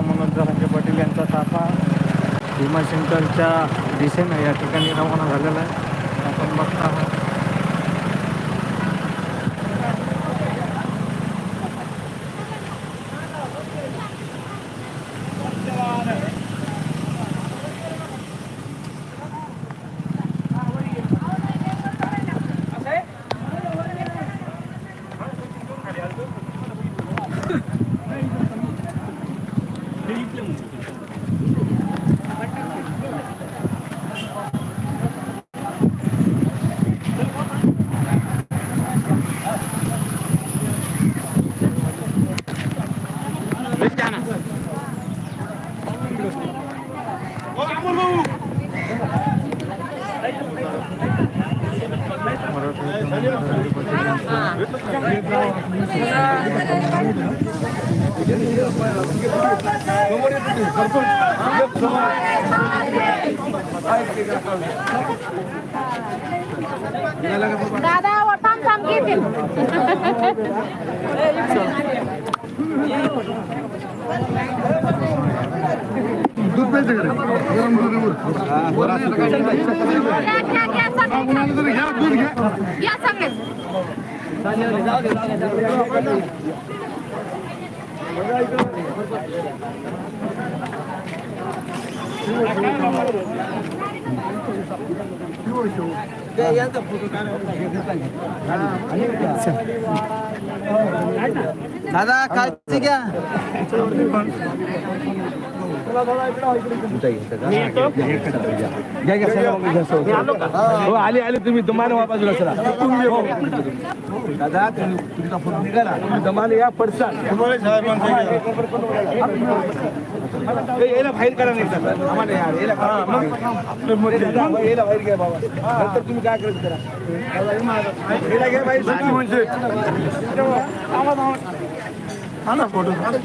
मनोज जरांगे पाटील यांचा ताफा भीमाशंकरच्या दिशेनं या ठिकाणी रवाना झालेला आहे. आपण बघता आहोत. मराठी दादा वो थांब थांब घेतील दूध प्यायचं का रे? गरम दूध आहे बरं. घ्या, घ्या, घ्या, सगळे. कोणाला तरी घ्या दूध घ्या Yeah, yeah, the photo camera. Yeah, yeah, yeah. दादा काळजी घ्या. हो आले आले. तुम्ही दमाने वापस. दादा तुम्ही तुमचा फोन निघाला. तुम्ही दमाने या पडसाल ए, याला बाहेर करा नाही आम्हाला यार याला करा. ए, दादा, याला बाहेर घ्या बाबा. नंतर तुम्ही काय करा? घ्या बाहेर म्हणजे हा ना फोटो दादा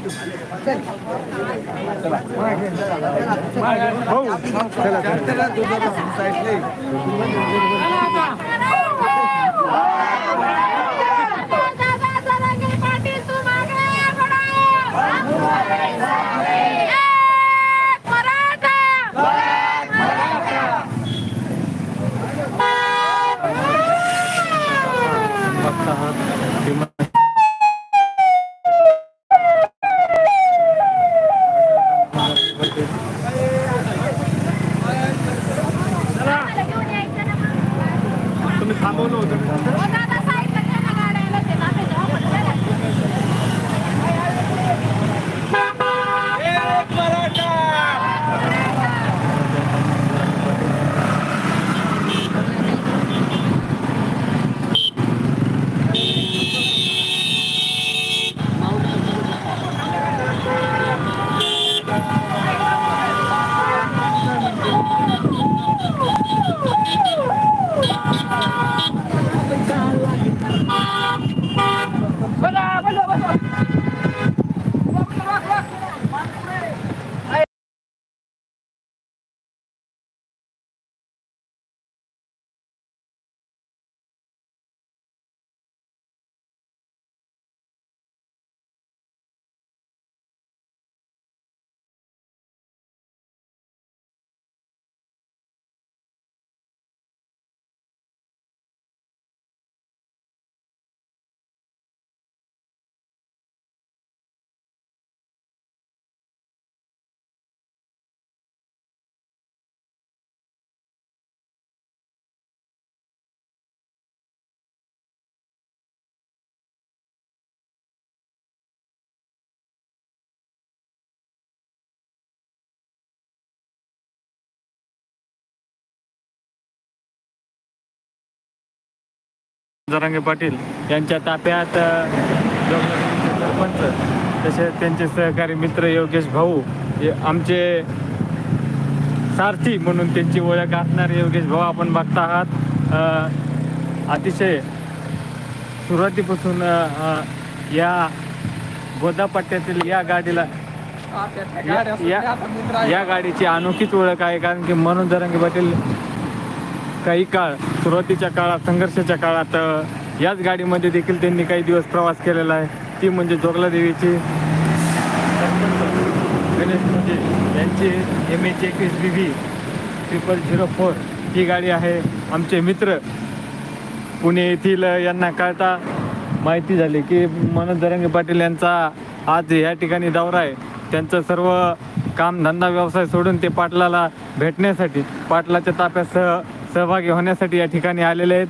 जरांगे पाटील यांच्या जोगलाचे सरपंच तसेच त्यांचे सहकारी मित्र योगेश भाऊ हे आमचे सारथी म्हणून त्यांची ओळख असणारे योगेश भाऊ आपण बघता आहात. अतिशय सुरुवातीपासून या गोदापट्ट्यातील या गाडीला या- या या गाडीची अनोखीच ओळख आहे कारण की मनोज जरांगे पाटील काही काळ सुरुवातीच्या काळात संघर्षाच्या काळात याच गाडीमध्ये देखील त्यांनी काही दिवस प्रवास केलेला आहे. ती म्हणजे जोगला देवीची म्हणजे यांची एम एच एकवीस B V triple zero four ही गाडी आहे. आमचे मित्र पुणे येथील यांना कळता माहिती झाली की मनोज दरंगे पाटील यांचा आज या ठिकाणी दौरा आहे. त्यांचं सर्व काम धंदा व्यवसाय सोडून ते पाटलाला भेटण्यासाठी पाटलाच्या ताप्यासह सहभागी होण्यासाठी या ठिकाणी आलेले आहेत.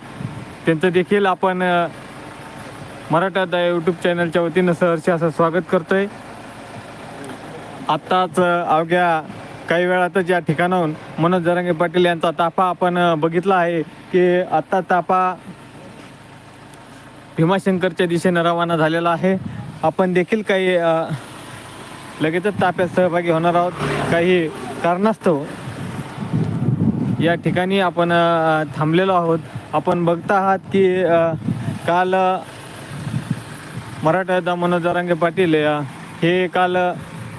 त्यांचं देखील आपण मराठा मराठा यूट्यूब चॅनलच्या वतीनं सहर्ष असं स्वागत करतो आहे आत्ताच अवघ्या काही वेळातच या ठिकाणाहून मनोज जरांगे पाटील यांचा ताफा आपण बघितला आहे की आत्ता ताफा भीमाशंकरच्या दिशेनं रवाना झालेला आहे. आपण देखील काही लगेचच ताफ्यात सहभागी होणार आहोत. काही कारणास्तव या ठिकाणी आपण थांबलेलो आहोत. आपण बघता आहात की काल मराठा मनोज जरांगे पाटील हे काल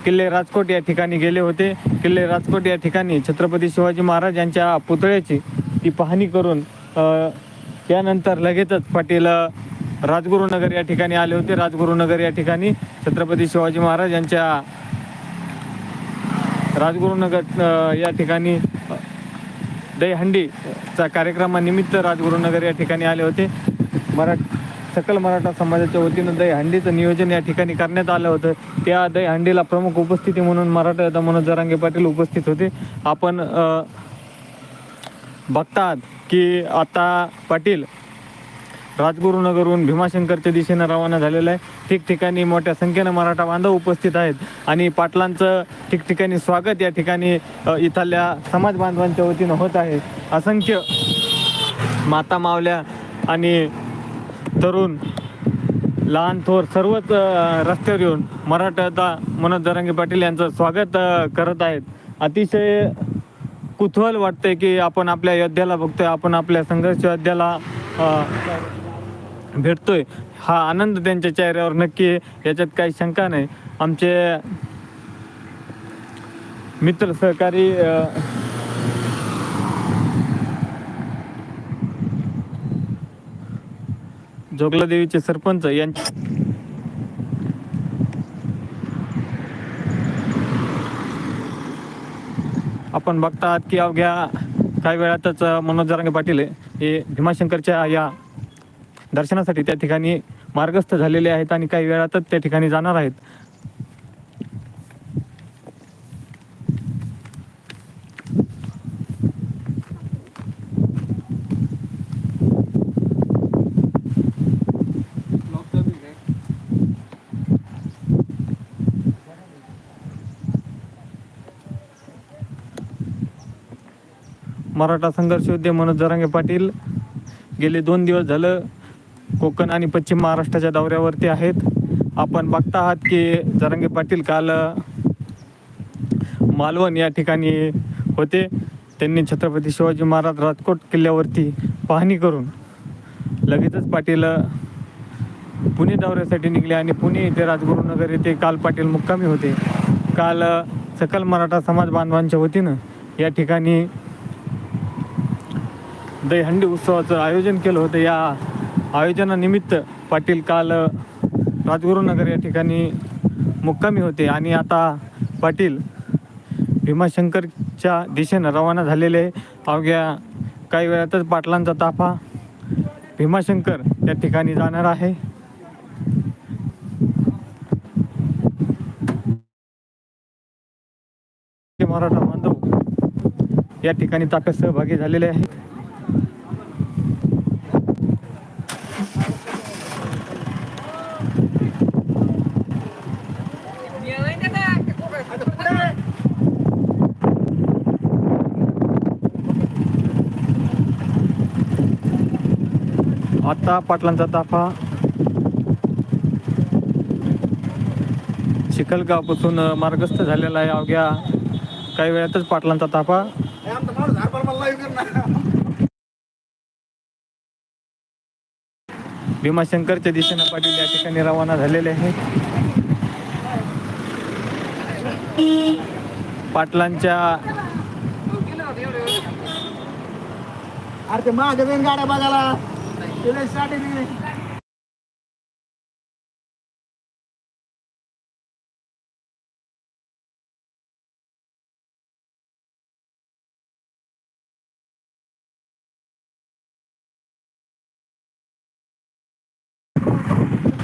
किल्ले राजकोट या ठिकाणी गेले होते. किल्ले राजकोट या ठिकाणी छत्रपती शिवाजी महाराज यांच्या पुतळ्याची ती पाहणी करून त्यानंतर लगेचच पाटील राजगुरुनगर या ठिकाणी आले होते. राजगुरुनगर या ठिकाणी छत्रपती शिवाजी महाराज यांच्या राजगुरुनगर या ठिकाणी दहीहंडीचा कार्यक्रमानिमित्त राजगुरुनगर या ठिकाणी आले होते. मरा सकल मराठा समाजाच्या वतीनं दहीहंडीचं नियोजन या ठिकाणी करण्यात आलं होतं. त्या दहीहंडीला प्रमुख उपस्थिती म्हणून मराठा योद्धा मनोज जरांगे पाटील उपस्थित होते. आपण बघतात की आता पाटील राजगुरुनगरहून भीमाशंकरच्या दिशेनं रवाना झालेलं आहे. ठिकठिकाणी मोठ्या संख्येनं मराठा बांधव उपस्थित आहेत. आणि पाटलांचं ठिकठिकाणी स्वागत या ठिकाणी इथल्या समाज बांधवांच्या वतीनं होत आहे. असंख्य माता मावल्या आणि तरुण लहान थोर सर्वच रस्त्यावर येऊन मराठा मनोज दरंगे पाटील यांचं स्वागत करत आहेत. अतिशय कुतूहल वाटतंय की आपण आपल्या योद्ध्याला बघतोय आपण आपल्या संघर्ष योद्ध्याला भेटतोय. हा आनंद त्यांच्या चेहऱ्यावर नक्की आहे. याच्यात काही शंका नाही. आमचे मित्र सहकारी जोगलादेवीचे जोगला देवीचे सरपंच यांचे आपण बघतात की अवघ्या काही वेळातच मनोज जरांगे पाटील हे भीमाशंकरच्या या दर्शनासाठी त्या ठिकाणी मार्गस्थ झालेले आहेत आणि काही वेळातच त्या ठिकाणी जाणार आहेत. मराठा संघर्ष योद्धे मनोज जरांगे पाटील. गेले दोन दिवस झालं कोकण आणि पश्चिम महाराष्ट्राच्या दौऱ्यावरती आहेत. आपण बघता आहात की जरांगे पाटील काल मालवण या ठिकाणी होते. त्यांनी छत्रपती शिवाजी महाराज राजकोट किल्ल्यावरती पाहणी करून लगेचच पाटील पुणे दौऱ्यासाठी निघले आणि पुणे येथे राजगुरुनगर येथे काल पाटील मुक्कामी होते. काल सकल मराठा समाज बांधवांच्या वतीनं या ठिकाणी दहीहंडी उत्सवाचं आयोजन केलं होतं. या आयोजनानिमित्त पाटील काल राजगुरुनगर या ठिकाणी मुक्कामी होते. आणि आता पाटील भीमाशंकरच्या दिशेनं रवाना झालेले अवघ्या काही वेळातच पाटलांचा ताफा भीमाशंकर या ठिकाणी जाणार आहे. मराठा बांधव या ठिकाणी ताफ्यात सहभागी झालेले आहेत. आता पाटलांचा ताफा. चिखलगावपासून मार्गस्थ झालेला आहे अवघ्या काही वेळातच पाटलांचा ताफा. भीमाशंकरच्या दिशेनं पाटील या ठिकाणी रवाना झालेले आहेत. पाटलांच्या अरे ते गाड्या बघायला.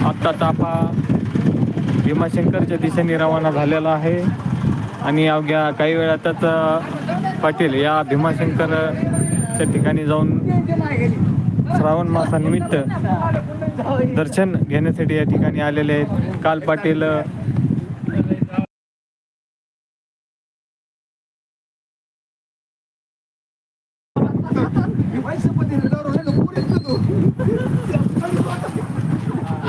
आत्ता तापा भीमाशंकरच्या दिशेने रवाना झालेला आहे. आणि अवघ्या काही वेळातच पाटील या भीमाशंकरच्या ठिकाणी जाऊन श्रावण मासानिमित्त दर्शन घेण्यासाठी या ठिकाणी आलेले आहेत. काल पाटील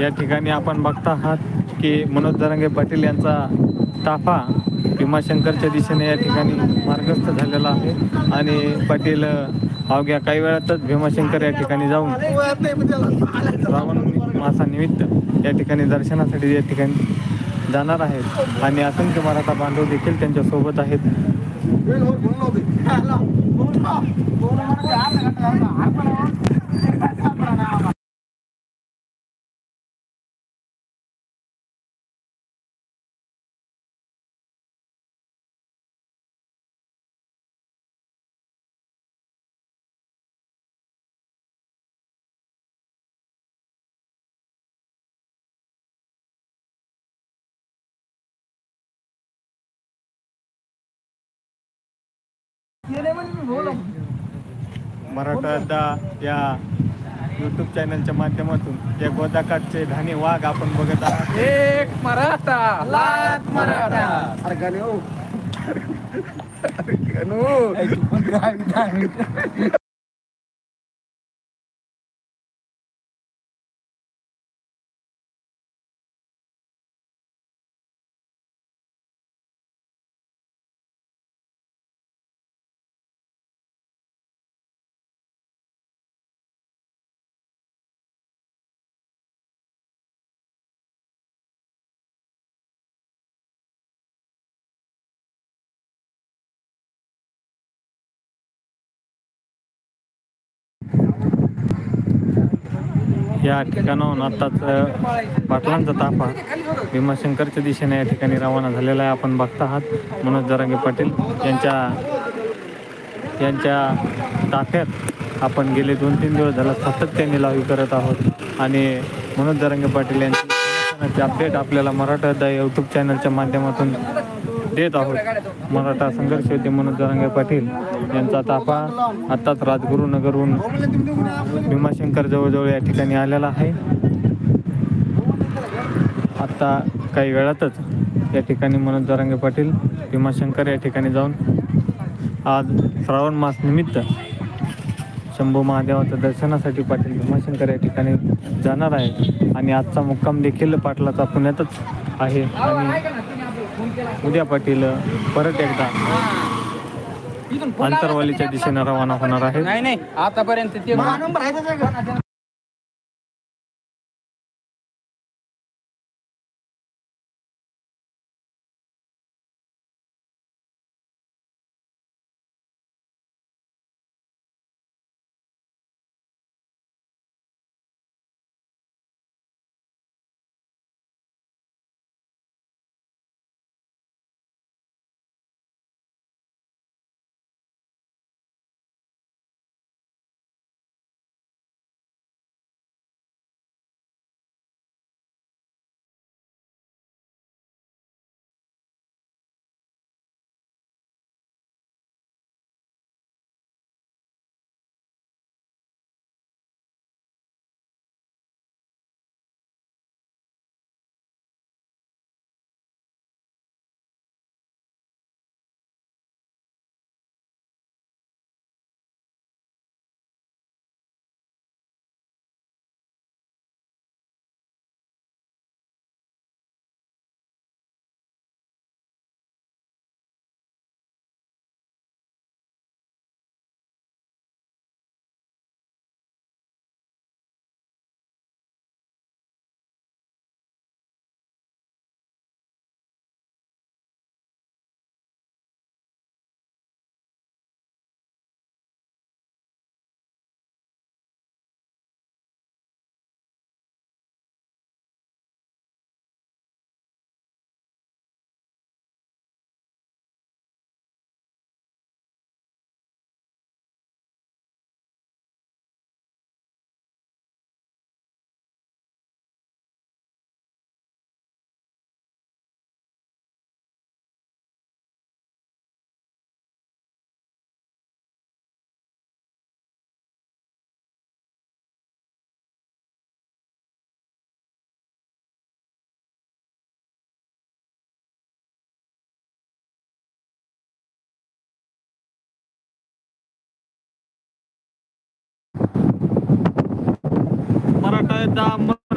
या ठिकाणी आपण बघता आहात की मनोज दरंगे पाटील यांचा ताफा भीमाशंकरच्या दिशेने या ठिकाणी मार्गस्थ झालेला आहे. आणि पाटील अवघ्या काही वेळातच भीमाशंकर या ठिकाणी जाऊन श्रावण मासानिमित्त या ठिकाणी दर्शनासाठी या ठिकाणी जाणार आहेत. आणि असंख्य मराठा बांधव देखील त्यांच्यासोबत आहेत. मराठा अड्डा या यूट्यूब चॅनलच्या माध्यमातून या गोदाकाठचे धाने वाघ आपण बघत आहात. एक मराठा. लाख मराठा. अरे गाणे. हो गणू. या ठिकाणाहून आत्ताच पाटलांचा ताफा भीमाशंकरच्या दिशेने या ठिकाणी रवाना झालेला आहे. आपण बघता आहात मनोज जरांगे पाटील यांच्या यांच्या ताफ्यात आपण गेले दोन तीन दिवस झाला सातत्याने लावी करत आहोत. आणि मनोज जरांगे पाटील यांची अपडेट आपल्याला मराठा द यूट्यूब चॅनलच्या माध्यमातून देत आहोत. मराठा संघर्ष होते मनोज जरांगे पाटील यांचा ताफा आत्ताच राजगुरुनगरहून भीमाशंकर जवळजवळ या ठिकाणी आलेला आहे. आत्ता काही वेळातच या ठिकाणी मनोज दरांगे पाटील भीमाशंकर या ठिकाणी जाऊन आज श्रावण मास निमित्त शंभू महादेवाच्या दर्शनासाठी पाटील भीमाशंकर या ठिकाणी जाणार आहे आणि आजचा मुक्काम देखील पाटलाचा पुण्यातच आहे. आणि उद्या पाटील परत एकदा. अंतरवालीच्या दिशेने रवाना होणार आहे नाही नाही आतापर्यंत ते दा